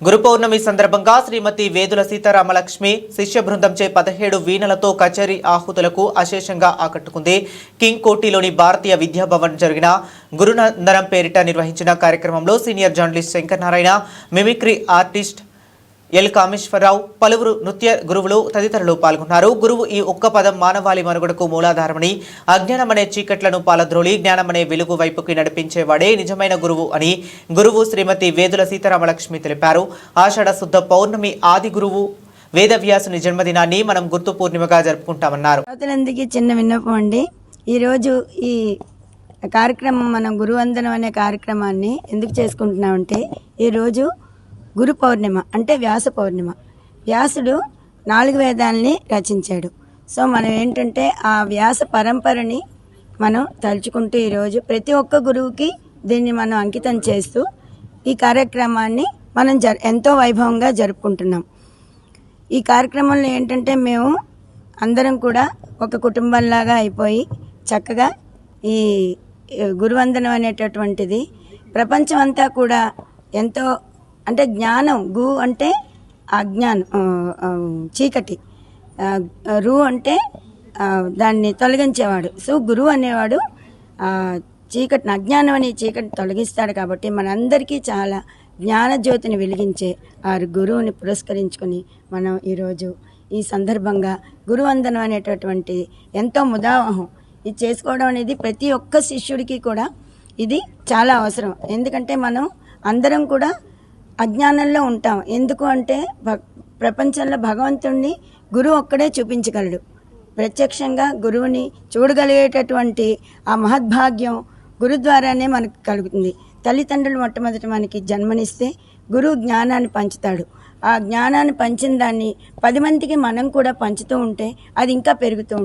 గురు పౌర్ణమి సందర్భంగా శ్రీమతి వేదుల సీతారామలక్ష్మి శిష్య బృందంచే పదిహేడు వీణలతో కచేరీ ఆహుతులకు అశేషంగా ఆకట్టుకుంది. కింగ్ కోటిలోని భారతీయ విద్యాభవన్ జరిగిన గురునందనం పేరిట నిర్వహించిన కార్యక్రమంలో senior journalist Shankar Narayana mimicry artist L Kameswararao పలువురు నృత్య గురువులు తదితరులు పాల్గొన్నారు. గురువు ఈ ఒక్క పదం మానవాళి మనుగడకు మూలాధారమని అజ్ఞానమనే చీకట్లను పాలద్రోలి జ్ఞానమనే వెలుగు వైపుకి నడిపించేవాడే నిజమైన గురువు అని గురువు శ్రీమతి వేదుల సీతారామలక్ష్మి తెలిపారు. ఆషాఢ శుద్ధ పౌర్ణమి ఆది గురువు వేదవ్యాసుని జన్మదినాన్ని మనం గుర్తు పూర్ణిమగా జరుపుకుంటామన్నారు. చిన్న విన్నపం అండి. ఈరోజు ఈ కార్యక్రమం మనం గురువందనం అనే కార్యక్రమాన్ని ఎందుకు చేసుకుంటున్నామంటే ఈరోజు గురు పౌర్ణిమ అంటే వ్యాస పౌర్ణిమ. వ్యాసుడు నాలుగు వేదాలని రచించాడు. సో మనం ఏంటంటే ఆ వ్యాస పరంపరని మనం తలుచుకుంటూ ఈరోజు ప్రతి ఒక్క గురువుకి దీన్ని మనం అంకితం చేస్తూ ఈ కార్యక్రమాన్ని మనం జ ఎంతో వైభవంగా జరుపుకుంటున్నాం. ఈ కార్యక్రమంలో ఏంటంటే మేము అందరం కూడా ఒక కుటుంబంలాగా అయిపోయి చక్కగా ఈ ఈ గురువందనం అనేటటువంటిది ప్రపంచం అంతా కూడా ఎంతో అంటే జ్ఞానం గు అంటే అజ్ఞానం చీకటి. రు అంటే దాన్ని తొలగించేవాడు. సో గురువు అనేవాడు చీకటిని అజ్ఞానం అనే చీకటిని తొలగిస్తాడు కాబట్టి మనందరికీ చాలా జ్ఞానజ్యోతిని వెలిగించే ఆ గురువుని పురస్కరించుకొని మనం ఈరోజు ఈ సందర్భంగా గురువందనం అనేటటువంటి ఎంతో ముదావహం ఇది చేసుకోవడం అనేది ప్రతి ఒక్క శిష్యుడికి కూడా ఇది చాలా అవసరం. ఎందుకంటే మనం అందరం కూడా అజ్ఞానంలో ఉంటాం. ఎందుకు అంటే భ- ప్రపంచంలో భగవంతుణ్ణి గురువు ఒక్కడే చూపించగలడు. ప్రత్యక్షంగా గురువుని చూడగలిగేటటువంటి ఆ మహద్భాగ్యం గురు ద్వారానే మనకు కలుగుతుంది. తల్లిదండ్రులు మొట్టమొదటి మనకి జన్మనిస్తే గురువు జ్ఞానాన్ని పంచుతాడు. ఆ జ్ఞానాన్ని పంచిన దాన్ని పది మందికి మనం కూడా పంచుతూ ఉంటే అది ఇంకా పెరుగుతూ